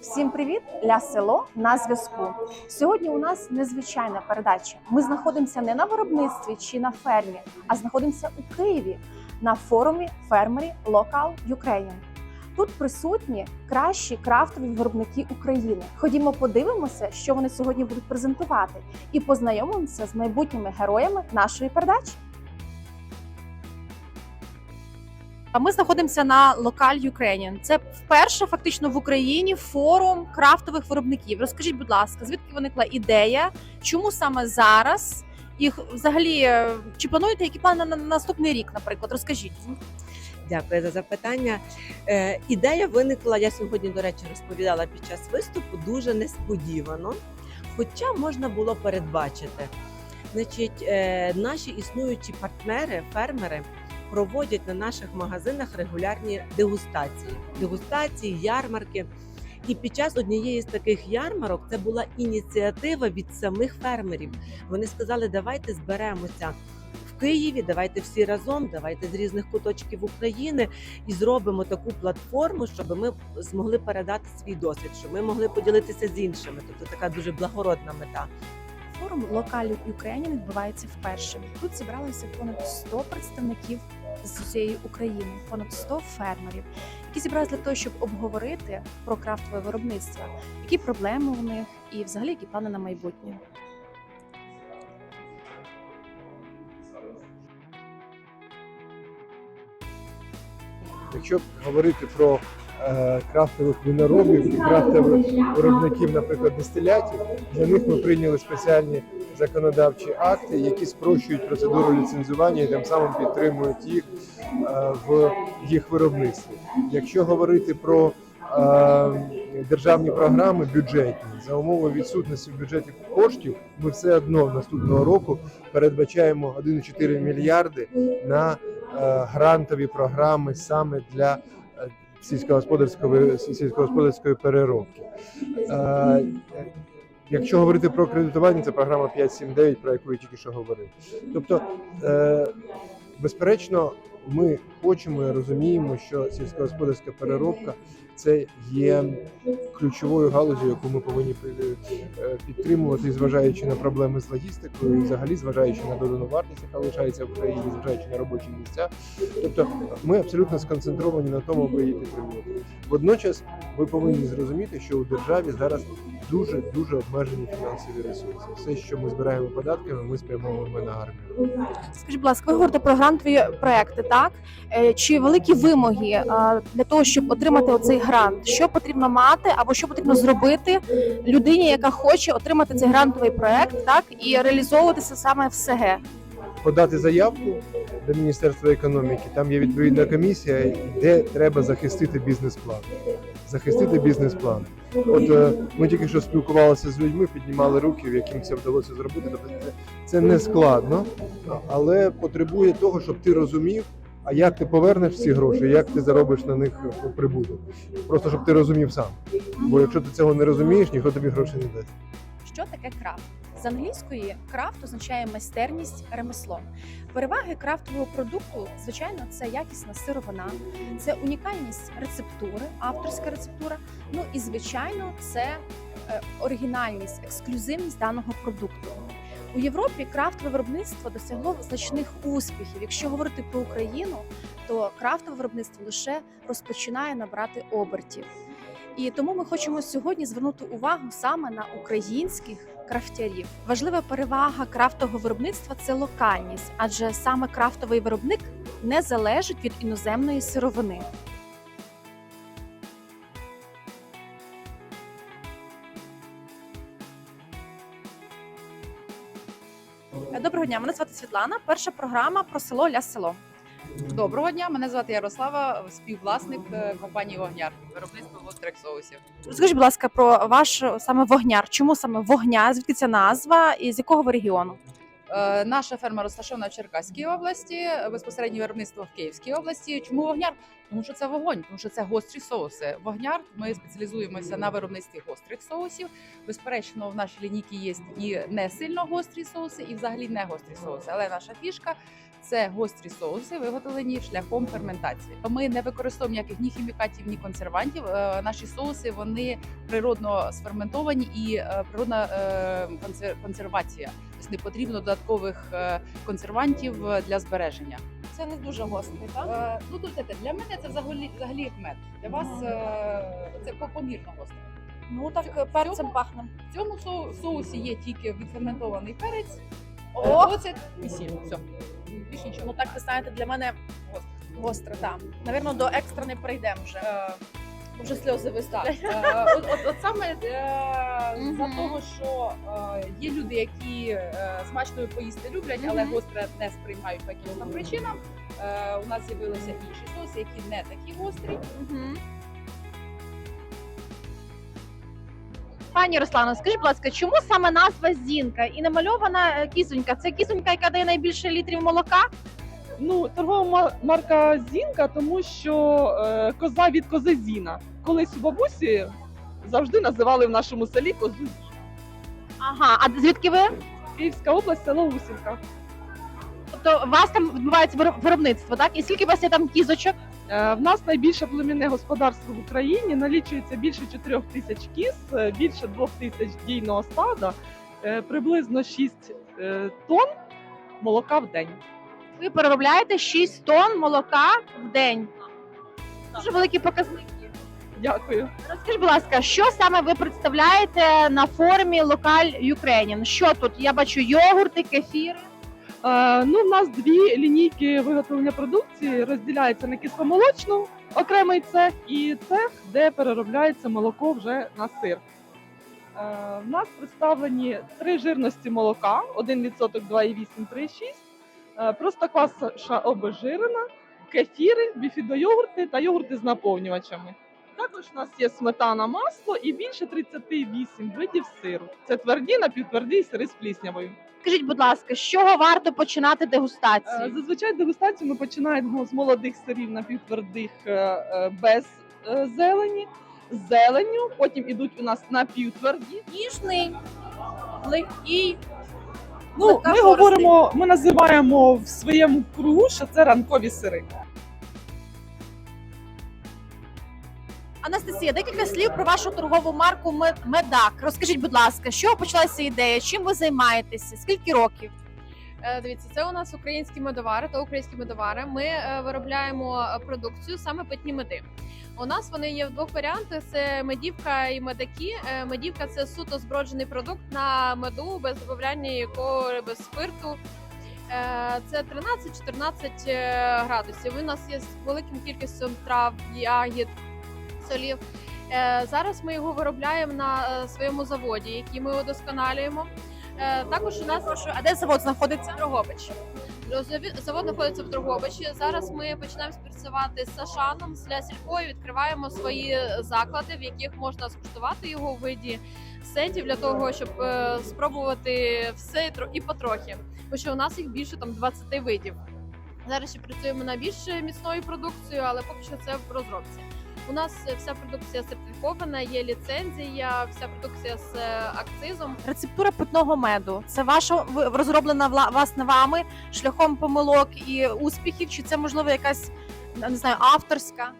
Всім привіт! Ля село на зв'язку. Сьогодні у нас незвичайна передача. Ми знаходимося не на виробництві чи на фермі, а знаходимося у Києві на форумі фермері Local Ukraine. Тут присутні кращі крафтові виробники України. Ходімо, подивимося, що вони сьогодні будуть презентувати, і познайомимося з майбутніми героями нашої передачі. Ми знаходимося на Local Ukrainian. Це вперше фактично в Україні форум крафтових виробників. Розкажіть, будь ласка, звідки виникла ідея? Чому саме зараз? І взагалі, е, чи плануєте які плани на наступний рік, наприклад? Розкажіть. Дякую за запитання. Е, ідея виникла, я сьогодні, до речі, розповідала під час виступу дуже несподівано, хоча можна було передбачити. Значить, е, наші існуючі партнери, фермери, проводять на наших магазинах регулярні дегустації, дегустації, ярмарки. І під час однієї з таких ярмарок це була ініціатива від самих фермерів. Вони сказали, давайте зберемося Києві, давайте всі разом, давайте з різних куточків України і зробимо таку платформу, щоб ми змогли передати свій досвід, щоб ми могли поділитися з іншими. Тобто така дуже благородна мета. Форум Local Ukrainian відбувається вперше. Тут зібралося понад 100 представників з усієї України, понад 100 фермерів, які зібралися для того, щоб обговорити про крафтове виробництво, які проблеми у них і взагалі які плани на майбутнє. Якщо говорити про крафтових виноробів і крафтових виробників, наприклад, дистилятів, для них ми прийняли спеціальні законодавчі акти, які спрощують процедуру ліцензування і тим самим підтримують їх е, в їх виробництві. Якщо говорити про е, державні програми бюджетні за умови відсутності в бюджеті коштів, ми все одно наступного року передбачаємо 1,4 мільярди на е, грантові програми саме для е, сільськогосподарської сільськогосподарської переробки. Е, Якщо говорити про кредитування, це програма 579, про яку я тільки що говорив. Тобто, е, безперечно, ми хочемо і розуміємо, що сільськогосподарська переробка це є ключовою галузю, яку ми повинні е, підтримувати, зважаючи на проблеми з логістикою, і взагалі зважаючи на додану вартість, яка лишається в країні, зважаючи на робочі місця. Тобто, ми абсолютно сконцентровані на тому, аби її підтримувати. Водночас, ви повинні зрозуміти, що у державі зараз дуже дуже обмежені фінансові ресурси. Все, що ми збираємо податками, ми спрямовуємо на армію. Скажіть, будь ласка, ви говорите про грантові проекти, так? Е, Чи великі вимоги е, для того, щоб отримати оцей грант? Що потрібно мати або що потрібно зробити людині, яка хоче отримати цей грантовий проект, так і реалізовуватися саме в СГ? Подати заявку до Міністерства економіки. Там є відповідна комісія, де треба захистити бізнес-план. Захистити бізнес-план. От е, ми тільки що спілкувалися з людьми, піднімали руки, яким це вдалося зробити. Тобто це не складно, але потребує того, щоб ти розумів, а як ти повернеш ці гроші, як ти заробиш на них е, прибуток. Просто щоб ти розумів сам. Бо якщо ти цього не розумієш, ніхто тобі грошей не дасть. Що таке крафт? З англійської крафт означає майстерність, ремесло. Переваги крафтового продукту, звичайно, це якісна сировина, це унікальність рецептури, авторська рецептура. Ну і звичайно, це е, оригінальність, ексклюзивність даного продукту. У Європі крафтове виробництво досягло значних успіхів. Якщо говорити про Україну, то крафтове виробництво лише розпочинає набрати обертів. І тому ми хочемо сьогодні звернути увагу саме на українських крафтярів. Важлива перевага крафтового виробництва це локальність, адже саме крафтовий виробник не залежить від іноземної сировини. Дня, мене звати Світлана. Перша програма про село ля село. Доброго дня, мене звати Ярослава, співвласник е, компанії Вогняр, виробництво гострих соусів. Розкажіть, будь ласка, про ваш саме вогняр. Чому саме вогняр? Звідки ця назва і з якого ви регіону? Е, Наша ферма розташована в Черкаській області, безпосередньо виробництво в Київській області. Чому вогняр? Тому що це вогонь, тому що це гострі соуси. Вогняр. Ми спеціалізуємося на виробництві гострих соусів. Безперечно, в нашій лінійці є і не сильно гострі соуси, і взагалі не гострі соуси. Але наша фішка це гострі соуси, виготовлені шляхом ферментації. Ми не використовуємо ніяких ні хімікатів, ні консервантів. Е, Наші соуси вони природно сферментовані і е, природна е, консервація. Тобто не потрібно додаткових консервантів для збереження. Це не дуже гострий, так? Ну тут для мене це взагалі взагалі як мед. Для вас це помірно гостро. Ну так В перцем цьому- пахне. В цьому соу- соусі є тільки відферментований перець, оцет і сіль. Все. Більше нічого. Ну так ви знаєте, для мене гостре, так. Навірно, до екстра не прийдемо вже. Е, Вже сльози Так, вистачать. е, от, от, от саме е, за того, що е, є люди, які е, смачно поїсти люблять, але гостре не сприймають по якимось причинам. Е, у нас з'явилися інші соуси, які не такі гострі. Пані Руслано, скажіть, будь ласка, чому саме назва Зінка і намальована е, кізонька? Це кізонька, яка дає найбільше літрів молока? Ну, торгова марка Зінка, тому що е, коза від кози Зіна. Колись у бабусі завжди називали в нашому селі козу Зіна. Ага, а звідки ви? Київська область, село Усівка. Тобто у вас там відбувається вироб- виробництво, так? І скільки у вас є там кізочок? Е, в нас найбільше племінне господарство в Україні. Налічується більше 4 тисяч кіз, е, більше 2 тисяч дійного стада, е, приблизно 6 е, тонн молока в день. Ви переробляєте 6 тонн молока в день. Дуже великі показники. Дякую. Розкажіть, будь ласка, що саме ви представляєте на формі Локаль Ukrainian? Що тут? Я бачу йогурти, кефіри. Е, ну, в нас дві лінійки виготовлення продукції розділяються на кисломолочну, окремий цех, і цех, де переробляється молоко вже на сир. Е, в нас представлені три жирності молока: 1%, 2,8, 3,6, е, простокваша обезжирена, кефіри, біфідойогурти та йогурти з наповнювачами. Також у нас є сметана, масло і більше 38 видів сиру. Це тверді, напівтверді і сири з пліснявою. Скажіть, будь ласка, з чого варто починати Е, дегустацію? Зазвичай дегустацію ми починаємо з молодих сирів напівтвердих е, е, без е, зелені, з зеленню, потім ідуть у нас напівтверді. Ніжний, легкий. Ну, ми говоримо, ми називаємо в своєму кругу, що це ранкові сири. Анастасія, декілька слів про вашу торгову марку Мед- Медак. Розкажіть, будь ласка, чого почалася ідея? Чим ви займаєтеся? Скільки років? Е, Дивіться, це у нас українські медовари та українські медовари. Ми е, виробляємо продукцію саме питні меди. У нас вони є в двох варіантах: це медівка і медаки. Е, Медівка це суто зброджений продукт на меду без додавання якого без спирту. Це 13-14 е, градусів. У нас є з великим кількістю трав, ягід, солів. Е, Зараз ми його виробляємо на е, своєму заводі, який ми удосконалюємо. Е, Також у нас А де завод знаходиться? Дрогобич. Завод знаходиться в Дрогобичі. Зараз ми починаємо співпрацювати з Сашаном з Лясількою. Відкриваємо свої заклади, в яких можна скуштувати його у виді сетів для того, щоб спробувати все і потрохи. Бо що у нас їх більше там 20 видів. Зараз ще працюємо на більш міцною продукцією, але поки що це в розробці. У нас вся продукція сертифікована, є ліцензія, вся продукція з е, акцизом. Рецептура питного меду. Це ваша розроблена власне вами шляхом помилок і успіхів? Чи це можливо якась не знаю, авторська?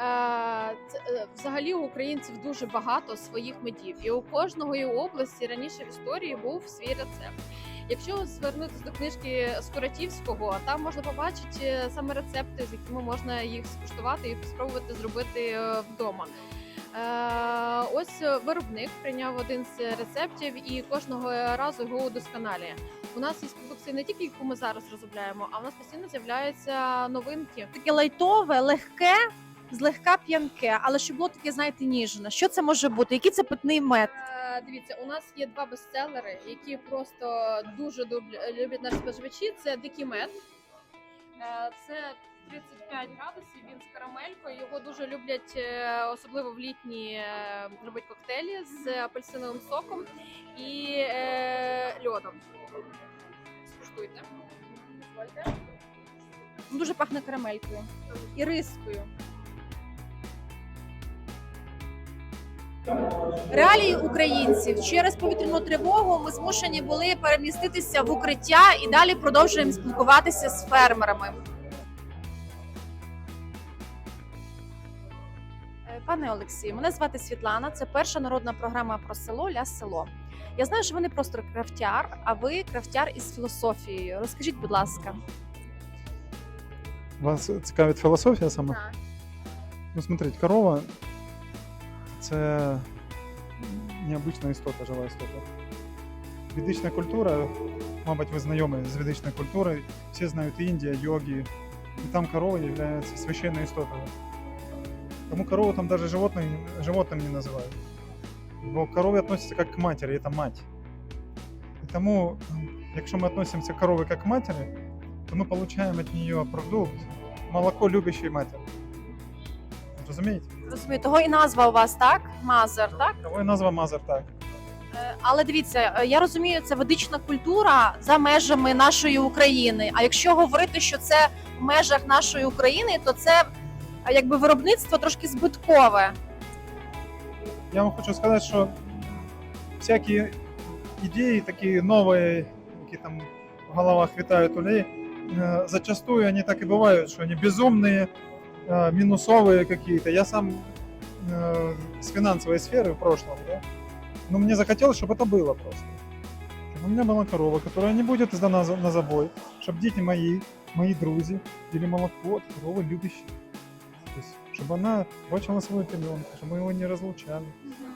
Е, е, Взагалі у українців дуже багато своїх медів, і у кожного області раніше в історії був свій рецепт. Якщо звернутися до книжки Скуратівського, там можна побачити е, саме рецепти, з якими можна їх скуштувати і спробувати зробити вдома. Ось виробник прийняв один з рецептів і кожного разу його удосконалює. У нас є продукція не тільки яку ми зараз розробляємо, а в нас постійно з'являються новинки. Таке лайтове, легке, злегка п'янке, але щоб було таке, знаєте, ніжне. Що це може бути? Який це питний мед? Е, Дивіться, у нас є два бестселери, які просто дуже дубля- люблять наші споживачі. Це дикий мед. Е, Це 35 градусів. Він з карамелькою. Його дуже люблять, е, особливо в літні е, робити коктейлі з апельсиновим соком і е, льодом. Скуштуйте. Дозвольте. Дуже пахне карамелькою і рискою. Реалії українців через повітряну тривогу ми змушені були переміститися в укриття і далі продовжуємо спілкуватися з фермерами. Е, Пане Олексію, мене звати Світлана. Це перша народна програма про село Ля село. Я знаю, що ви не просто крафтяр, а ви крафтяр із філософією. Розкажіть, будь ласка. Вас цікавить філософія саме? Ну, смотрите, корова це необычна істота, жива істота. Ведична культура, мабуть, ви знайомі з ведичною культурою, всі знають Індія, йоги, і там корова є священною істотою. Тому корову там даже животним, животним не називають. Бо корові відносяться як к матері, це мать. І тому, якщо ми відносимося к корові як к матері, то мы получаем от нее продукт молоко любящей матери. Розумієте? Розумію, того і назва у вас так? Мазер, так? Того і назва Мазер так. Е, Але дивіться, е, я розумію, це ведична культура за межами нашої України. А якщо говорити, що це в межах нашої України, то це е, якби виробництво трошки збиткове. Я вам хочу сказати, що всякі ідеї, такі нові, які там в головах витають у людей, э, зачастую они так и бывают, что они безумные, э, минусовые какие-то. Я сам э, с финансовой сферы в прошлом, да, но мне захотелось, чтобы это было просто. Чтобы у меня была корова, которая не будет за- на забой, чтобы дети мои, мои друзья пили молоко от коровы любящей. То есть, чтобы она бачила своего ребенка, чтобы мы его не разлучали,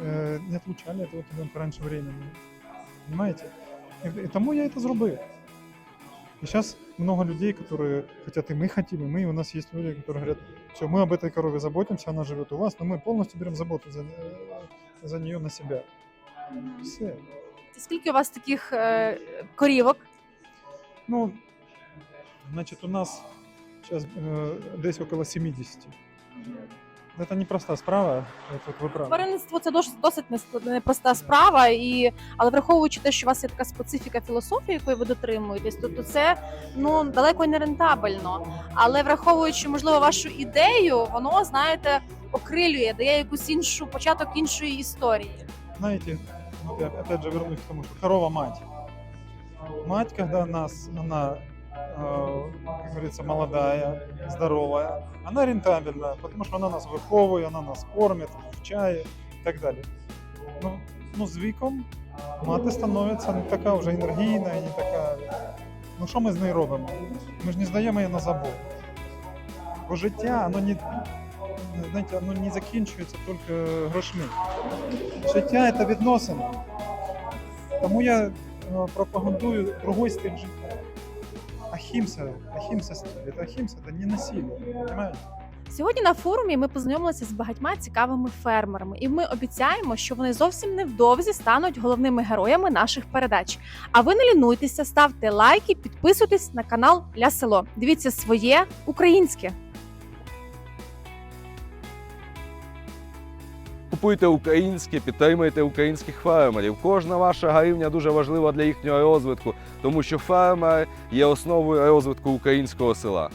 э, не отлучали этого ребенка раньше времени. Понимаете? И тому я это зробив. И сейчас много людей, которые хотят, и мы хотим, и мы, и у нас есть люди, которые говорят, все, мы об этой корове заботимся, она живет у вас, но мы полностью берем заботу за, э, за нее на себя. Все. Скільки у вас таких е, корівок? Ну, значит, у нас сейчас э, десь около 70. Это непроста справа, это вот вы правы. Тваринництво це досить, досить нес- непроста справа, і але враховуючи те, що у вас є така специфіка філософії, якої ви дотримуєтесь, то, то це ну далеко не рентабельно. Але враховуючи можливо вашу ідею, воно знаєте окрилює, дає якусь іншу початок іншої історії. знаете, вот я опять же вернусь к тому, что корова мать. Мать, когда нас, она, э, как говорится, молодая, здоровая, она рентабельна, потому что она нас выховывает, она нас кормит, вчає и так далее. Ну, ну з віком мати становиться не така вже енергійна і не така. Ну що ми з нею робимо? Ми ж не здаємо її на забор. Бо життя, воно не, знаєте, воно не закінчується тільки грошми. Життя це відносини. Тому я е, пропагандую другой стиль життя. Ахімса стиль. Это ахімса, це не насилие? Сьогодні на форумі ми познайомилися з багатьма цікавими фермерами, і ми обіцяємо, що вони зовсім невдовзі стануть головними героями наших передач. А ви не лінуйтеся, ставте лайки, підписуйтесь на канал Ля Село. Дивіться своє українське. Купуйте українське, підтримуйте українських фермерів. Кожна ваша гривня дуже важлива для їхнього розвитку, тому що фермер є основою розвитку українського села.